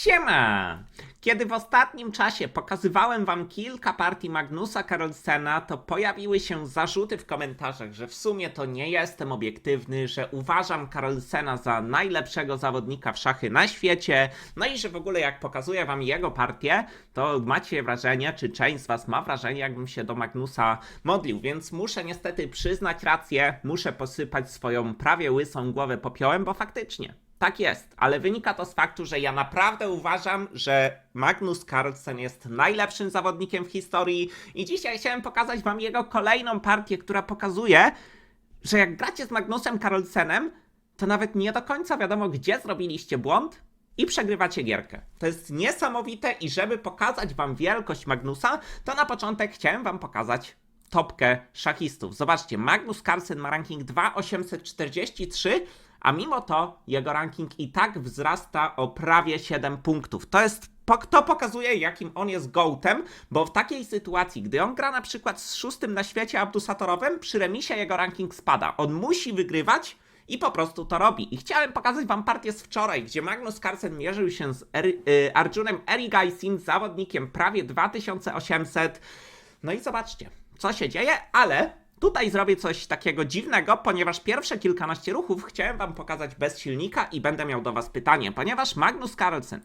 Siema! Kiedy w ostatnim czasie pokazywałem wam kilka partii Magnusa Carlsena, to pojawiły się zarzuty w komentarzach, że w sumie to nie jestem obiektywny, że uważam Carlsena za najlepszego zawodnika w szachy na świecie, no i że w ogóle jak pokazuję wam jego partię, to macie wrażenie, czy część z was ma wrażenie, jakbym się do Magnusa modlił, więc muszę niestety przyznać rację, muszę posypać swoją prawie łysą głowę popiołem, bo faktycznie tak jest, ale wynika to z faktu, że ja naprawdę uważam, że Magnus Carlsen jest najlepszym zawodnikiem w historii i dzisiaj chciałem pokazać wam jego kolejną partię, która pokazuje, że jak gracie z Magnusem Carlsenem, to nawet nie do końca wiadomo, gdzie zrobiliście błąd i przegrywacie gierkę. To jest niesamowite i żeby pokazać wam wielkość Magnusa, to na początek chciałem wam pokazać topkę szachistów. Zobaczcie, Magnus Carlsen ma ranking 2843, a mimo to jego ranking i tak wzrasta o prawie 7 punktów. To jest to pokazuje, jakim on jest gołtem, bo w takiej sytuacji, gdy on gra na przykład z szóstym na świecie abdusatorowym, przy remisie jego ranking spada. On musi wygrywać i po prostu to robi. I chciałem pokazać wam partię z wczoraj, gdzie Magnus Carlsen mierzył się z Eri- y, Arjunem Erigaisim, zawodnikiem prawie 2800. No i zobaczcie, co się dzieje, ale tutaj zrobię coś takiego dziwnego, ponieważ pierwsze kilkanaście ruchów chciałem wam pokazać bez silnika i będę miał do was pytanie, ponieważ Magnus Carlsen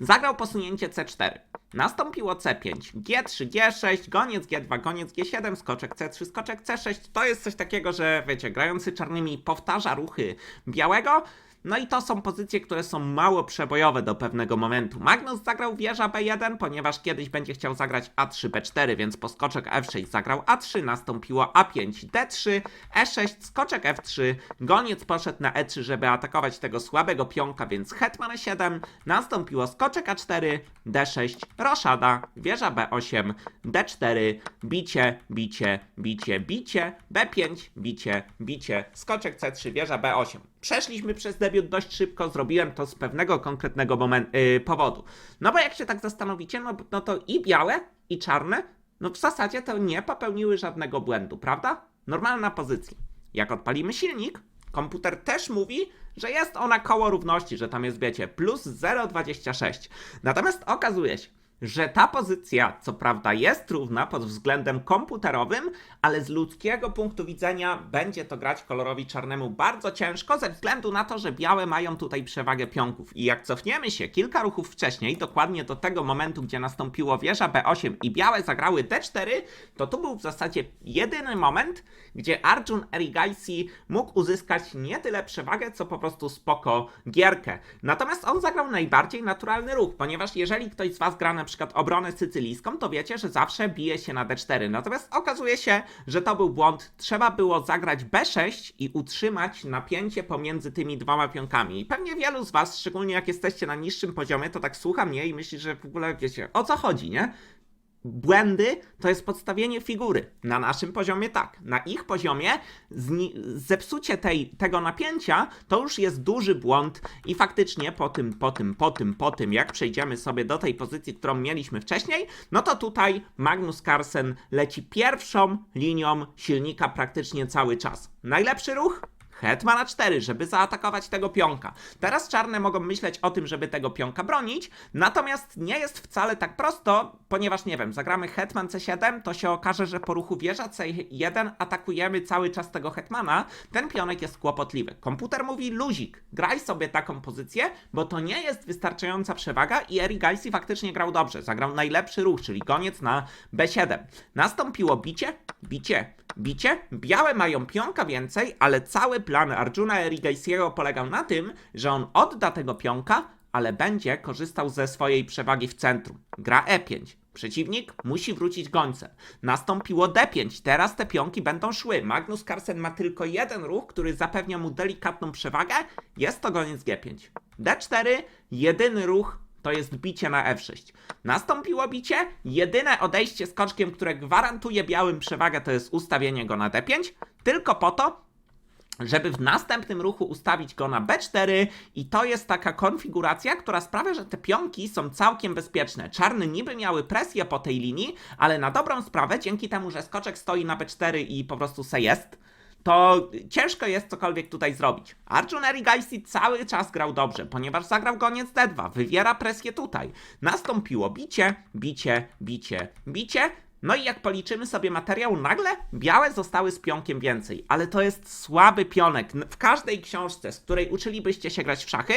Zagrał posunięcie C4. Nastąpiło C5, G3, G6, goniec G2, goniec G7, skoczek C3, skoczek C6. To jest coś takiego, że wiecie, grający czarnymi powtarza ruchy białego. No i to są pozycje, które są mało przebojowe do pewnego momentu. Magnus zagrał wieża B1, ponieważ kiedyś będzie chciał zagrać A3, B4, więc po skoczek F6 zagrał A3, nastąpiło A5, D3, E6, skoczek F3, goniec poszedł na E3, żeby atakować tego słabego pionka, więc hetman E7, nastąpiło skoczek A4, D6, roszada, wieża B8, D4, bicie, bicie, bicie, bicie, B5, bicie, bicie, skoczek C3, wieża B8. Przeszliśmy przez debiut dość szybko, zrobiłem to z pewnego konkretnego moment, yy, powodu. No bo jak się tak zastanowicie, no, no to i białe, i czarne, no w zasadzie to nie popełniły żadnego błędu, prawda? Normalna pozycja. Jak odpalimy silnik, komputer też mówi, że jest ona koło równości, że tam jest, wiecie, plus 0,26. Natomiast okazuje się, że ta pozycja, co prawda, jest równa pod względem komputerowym, ale z ludzkiego punktu widzenia będzie to grać kolorowi czarnemu bardzo ciężko, ze względu na to, że białe mają tutaj przewagę pionków. I jak cofniemy się kilka ruchów wcześniej, dokładnie do tego momentu, gdzie nastąpiło wieża B8 i białe zagrały D4, to tu był w zasadzie jedyny moment, gdzie Arjun Erigaisi mógł uzyskać nie tyle przewagę, co po prostu spoko gierkę. Natomiast on zagrał najbardziej naturalny ruch, ponieważ jeżeli ktoś z Was gra na przykład obronę sycylijską, to wiecie, że zawsze bije się na D4. Natomiast okazuje się, że to był błąd. Trzeba było zagrać B6 i utrzymać napięcie pomiędzy tymi dwoma pionkami. I pewnie wielu z Was, szczególnie jak jesteście na niższym poziomie, to tak słucha mnie i myśli, że w ogóle wiecie, o co chodzi, nie? Błędy to jest podstawienie figury. Na naszym poziomie tak. Na ich poziomie zepsucie tej, tego napięcia to już jest duży błąd i faktycznie po tym, po tym, po tym, po tym, jak przejdziemy sobie do tej pozycji, którą mieliśmy wcześniej, no to tutaj Magnus Carlsen leci pierwszą linią silnika praktycznie cały czas. Najlepszy ruch? Hetman na 4, żeby zaatakować tego pionka. Teraz czarne mogą myśleć o tym, żeby tego pionka bronić, natomiast nie jest wcale tak prosto, ponieważ nie wiem, zagramy Hetman C7, to się okaże, że po ruchu wieża C1 atakujemy cały czas tego Hetmana, ten pionek jest kłopotliwy. Komputer mówi luzik, graj sobie taką pozycję, bo to nie jest wystarczająca przewaga i Erigaisi faktycznie grał dobrze, zagrał najlepszy ruch, czyli koniec na B7. Nastąpiło bicie, bicie, bicie. Białe mają pionka więcej, ale cały plan Arjuna Erigaisiego polegał na tym, że on odda tego pionka, ale będzie korzystał ze swojej przewagi w centrum. Gra E5. Przeciwnik musi wrócić gońcem. Nastąpiło D5. Teraz te pionki będą szły. Magnus Carlsen ma tylko jeden ruch, który zapewnia mu delikatną przewagę. Jest to goniec G5. D4. Jedyny ruch to jest bicie na F6. Nastąpiło bicie, jedyne odejście skoczkiem, które gwarantuje białym przewagę, to jest ustawienie go na D5, tylko po to, żeby w następnym ruchu ustawić go na B4 i to jest taka konfiguracja, która sprawia, że te pionki są całkiem bezpieczne. Czarny niby miały presję po tej linii, ale na dobrą sprawę, dzięki temu, że skoczek stoi na B4 i po prostu se jest, to ciężko jest cokolwiek tutaj zrobić. Arjun Erigaisi cały czas grał dobrze, ponieważ zagrał goniec D2, wywiera presję tutaj. Nastąpiło bicie, bicie, bicie, bicie, no i jak policzymy sobie materiał, nagle białe zostały z pionkiem więcej, ale to jest słaby pionek. W każdej książce, z której uczylibyście się grać w szachy,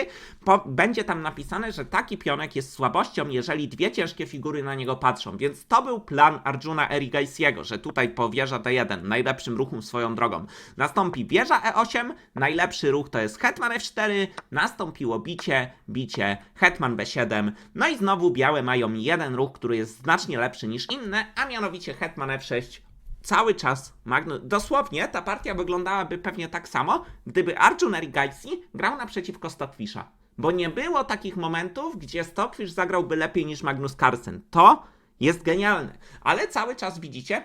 będzie tam napisane, że taki pionek jest słabością, jeżeli dwie ciężkie figury na niego patrzą. Więc to był plan Arjuna Erigaisiego, że tutaj po wieża D1, najlepszym ruchom swoją drogą, nastąpi wieża E8, najlepszy ruch to jest hetman F4, nastąpiło bicie, bicie, hetman B7, no i znowu białe mają jeden ruch, który jest znacznie lepszy niż inne, a mianowicie hetman F6 cały czas Magnus. Dosłownie ta partia wyglądałaby pewnie tak samo, gdyby Arjun Erigaisi grał naprzeciwko Stockfisha. Bo nie było takich momentów, gdzie Stockfish zagrałby lepiej niż Magnus Carlsen. To jest genialne. Ale cały czas widzicie,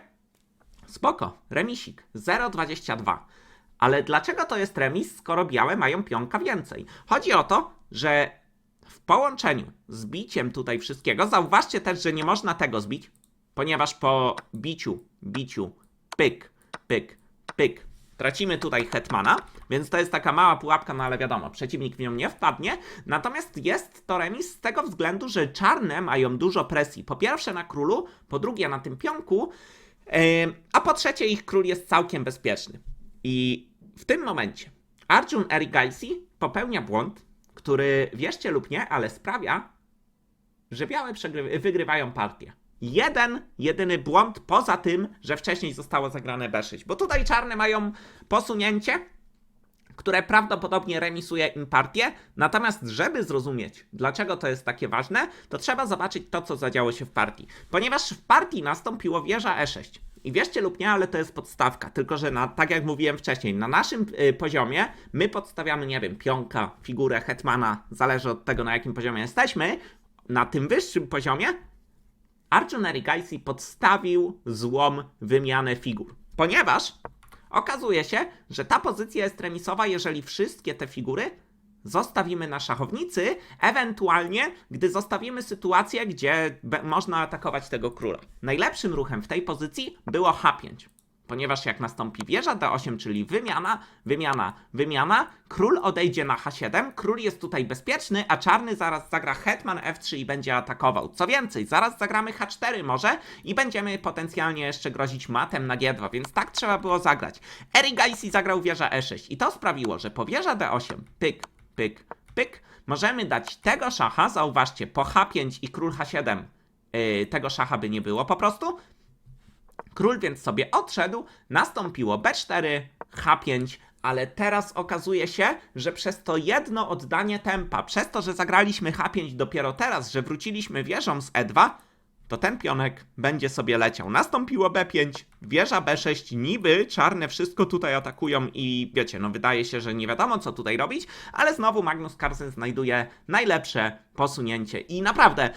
spoko, remisik 0,22. Ale dlaczego to jest remis, skoro białe mają pionka więcej? Chodzi o to, że w połączeniu z biciem tutaj wszystkiego, zauważcie też, że nie można tego zbić, ponieważ po biciu, biciu, pyk, pyk, pyk, tracimy tutaj hetmana, więc to jest taka mała pułapka, no ale wiadomo, przeciwnik w nią nie wpadnie. Natomiast jest to remis z tego względu, że czarne mają dużo presji. Po pierwsze na królu, po drugie na tym pionku, a po trzecie, ich król jest całkiem bezpieczny. I w tym momencie Arjun Erigaisi popełnia błąd, który wierzcie lub nie, ale sprawia, że białe wygrywają partię. Jeden, jedyny błąd poza tym, że wcześniej zostało zagrane B6. Bo tutaj czarne mają posunięcie, które prawdopodobnie remisuje im partię. Natomiast, żeby zrozumieć, dlaczego to jest takie ważne, to trzeba zobaczyć to, co zadziało się w partii. Ponieważ w partii nastąpiło wieża E6. I wierzcie lub nie, ale to jest podstawka. Tylko, że na, tak jak mówiłem wcześniej, na naszym y, poziomie my podstawiamy, nie wiem, pionka, figurę, hetmana, zależy od tego, na jakim poziomie jesteśmy. Na tym wyższym poziomie Arjun Erigaisi podstawił złom wymianę figur. Ponieważ okazuje się, że ta pozycja jest remisowa, jeżeli wszystkie te figury zostawimy na szachownicy, ewentualnie gdy zostawimy sytuację, gdzie można atakować tego króla. Najlepszym ruchem w tej pozycji było H5. Ponieważ jak nastąpi wieża D8, czyli wymiana, wymiana, wymiana, król odejdzie na H7, król jest tutaj bezpieczny, a czarny zaraz zagra hetman F3 i będzie atakował. Co więcej, zaraz zagramy H4 może i będziemy potencjalnie jeszcze grozić matem na G2, więc tak trzeba było zagrać. Erigaisi zagrał wieża E6 i to sprawiło, że po wieża D8, pyk, pyk, pyk, możemy dać tego szacha, zauważcie, po H5 i król H7 yy, tego szacha by nie było po prostu, Król więc sobie odszedł, nastąpiło B4, H5, ale teraz okazuje się, że przez to jedno oddanie tempa, przez to, że zagraliśmy H5 dopiero teraz, że wróciliśmy wieżą z E2, to ten pionek będzie sobie leciał. Nastąpiło B5, wieża B6, niby czarne wszystko tutaj atakują i wiecie, no wydaje się, że nie wiadomo co tutaj robić, ale znowu Magnus Carlsen znajduje najlepsze posunięcie i naprawdę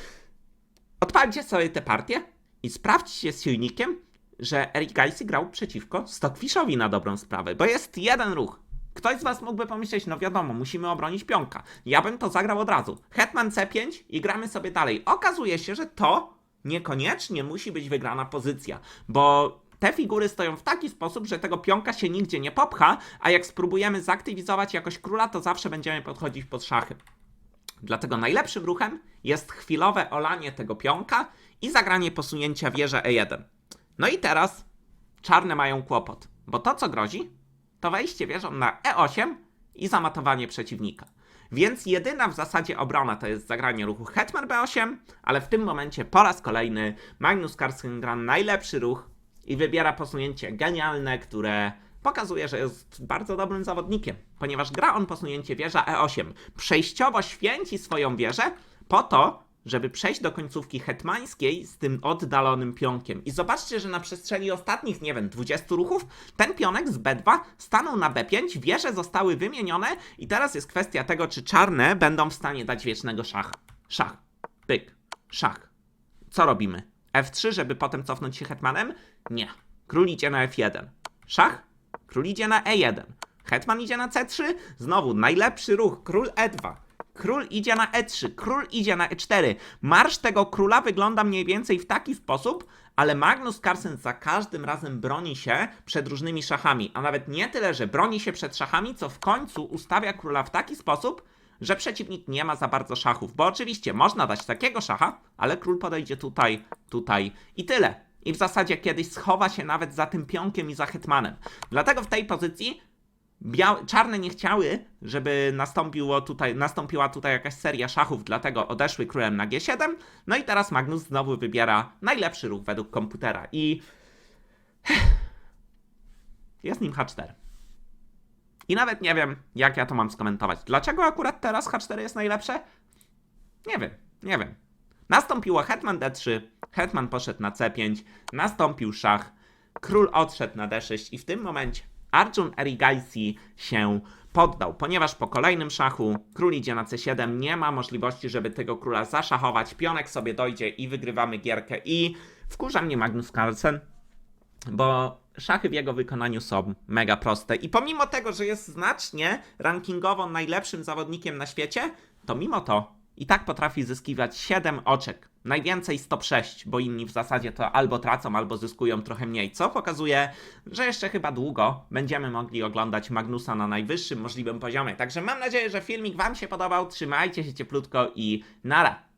odpalcie sobie tę partię i sprawdźcie z silnikiem, że Eric Gaisi grał przeciwko Stockfishowi na dobrą sprawę, bo jest jeden ruch. Ktoś z was mógłby pomyśleć, no wiadomo, musimy obronić pionka. Ja bym to zagrał od razu. Hetman C5 i gramy sobie dalej. Okazuje się, że to niekoniecznie musi być wygrana pozycja, bo te figury stoją w taki sposób, że tego pionka się nigdzie nie popcha, a jak spróbujemy zaktywizować jakoś króla, to zawsze będziemy podchodzić pod szachy. Dlatego najlepszym ruchem jest chwilowe olanie tego pionka i zagranie posunięcia wieży E1. No i teraz czarne mają kłopot, bo to co grozi, to wejście wieżą na E8 i zamatowanie przeciwnika. Więc jedyna w zasadzie obrona to jest zagranie ruchu Hetman B8, ale w tym momencie po raz kolejny Magnus Carlsen gra najlepszy ruch i wybiera posunięcie genialne, które pokazuje, że jest bardzo dobrym zawodnikiem, ponieważ gra on posunięcie wieża E8. Przejściowo święci swoją wieżę po to, żeby przejść do końcówki hetmańskiej z tym oddalonym pionkiem. I zobaczcie, że na przestrzeni ostatnich, nie wiem, 20 ruchów, ten pionek z B2 stanął na B5, wieże zostały wymienione i teraz jest kwestia tego, czy czarne będą w stanie dać wiecznego szacha. Szach, pyk, szach. Co robimy? F3, żeby potem cofnąć się hetmanem? Nie. Król idzie na F1. Szach? Król idzie na E1. Hetman idzie na C3. Znowu najlepszy ruch. Król E2. Król idzie na E3, król idzie na E4. Marsz tego króla wygląda mniej więcej w taki sposób, ale Magnus Carlsen za każdym razem broni się przed różnymi szachami. A nawet nie tyle, że broni się przed szachami, co w końcu ustawia króla w taki sposób, że przeciwnik nie ma za bardzo szachów. Bo oczywiście można dać takiego szacha, ale król podejdzie tutaj, tutaj i tyle. I w zasadzie kiedyś schowa się nawet za tym pionkiem i za hetmanem. Dlatego w tej pozycji Czarne nie chciały, żeby nastąpiło tutaj, nastąpiła tutaj jakaś seria szachów, dlatego odeszły królem na G7. No i teraz Magnus znowu wybiera najlepszy ruch według komputera i jest nim H4. I nawet nie wiem, jak ja to mam skomentować. Dlaczego akurat teraz H4 jest najlepsze? Nie wiem, nie wiem. Nastąpiło hetman D3, hetman poszedł na C5, nastąpił szach, król odszedł na D6 i w tym momencie Arjun Erigaisi się poddał, ponieważ po kolejnym szachu król idzie na C7, nie ma możliwości, żeby tego króla zaszachować, pionek sobie dojdzie i wygrywamy gierkę i wkurza mnie Magnus Carlsen, bo szachy w jego wykonaniu są mega proste. I pomimo tego, że jest znacznie rankingowo najlepszym zawodnikiem na świecie, to mimo to i tak potrafi zyskiwać 7 oczek. Najwięcej 106, bo inni w zasadzie to albo tracą, albo zyskują trochę mniej, co pokazuje, że jeszcze chyba długo będziemy mogli oglądać Magnusa na najwyższym możliwym poziomie. Także mam nadzieję, że filmik Wam się podobał. Trzymajcie się cieplutko i nara!